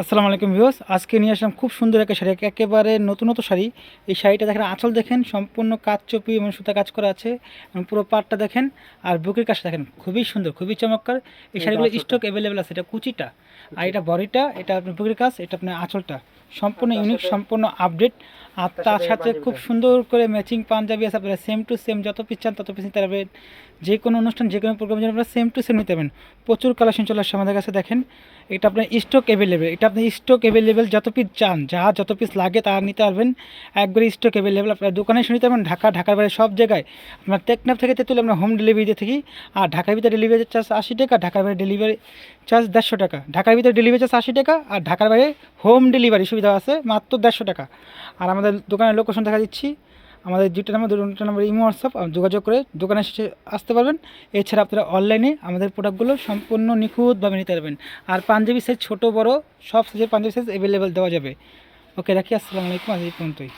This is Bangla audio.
আসসালামু আলাইকুম ভিউস আজকে নিয়ে আসলাম খুব সুন্দর একটা শাড়ি একেবারে নতুন নতুন শাড়ি। এই শাড়িটা দেখেন আঁচল দেখেন সম্পূর্ণ কাজ চপি এবং সুতা কাজ করা আছে এবং পুরো পাটটা দেখেন আর বুকের কাজটা দেখেন খুবই সুন্দর খুবই চমৎকার। এই শাড়িগুলো স্টক অ্যাভেলেবেল আছে এটা কুচিটা আর এটা বডিটা এটা আপনার বুকের কাজ এটা আপনার আঁচলটা। সম্পূর্ণ ইউনিক সম্পূর্ণ আপডেট আর তার সাথে খুব সুন্দর করে ম্যাচিং পাঞ্জাবি আছে আপনারা সেম টু সেম যত পিস চান তত পিস নিতে পারবেন। যে কোনো অনুষ্ঠান যে কোনো প্রোগ্রাম আপনারা সেম টু সেম নিতে পারবেন। প্রচুর কালেকশন চলে আসছে আমাদের কাছে দেখেন। এটা আপনার স্টক অ্যাভেলেবেল এটা আপনি স্টক অ্যাভেলেবেল যত পিস চান যা যত পিস লাগে তা নিতে পারবেন। একবারে স্টক অ্যাভেলেবেল আপনার দোকানে এসে নিতে পারবেন, ঢাকা, ঢাকার বাইরে সব জায়গায়। আপনার টেকনাফ থেকে তেতুলে আমরা হোম ডেলিভারি দিয়ে থাকি, আর ঢাকার ভিতরে ডেলিভারি চার্জ আশি টাকা, ঢাকার বাইরে ডেলিভারি চার্জ দেড়শো টাকা। ঢাকার ভিতরে ডেলিভারি চার্জ আশি টাকা, আর ঢাকার বাইরে হোম ডেলিভারি সুবিধা আছে মাত্র দেড়শো টাকা। আর আমাদের দোকানের লোকেশন দেখা দিচ্ছি। আমাদের দুটো নাম্বার দুটো নাম্বার ইমো হোয়াটসঅ্যাপ যোগাযোগ করে দোকানে এসে আসতে পারবেন। এছাড়া আপনারা অনলাইনে আমাদের প্রোডাক্টগুলো সম্পূর্ণ নিখুঁতভাবে নিতে পারবেন। আর পাঞ্জাবি সাইজ ছোটো, বড়ো, সব সাইজের পাঞ্জাবি সাইজ অ্যাভেলেবেল দেওয়া যাবে। ওকে রাখি, আসসালামু আলাইকুম, আজ এই পর্যন্তই।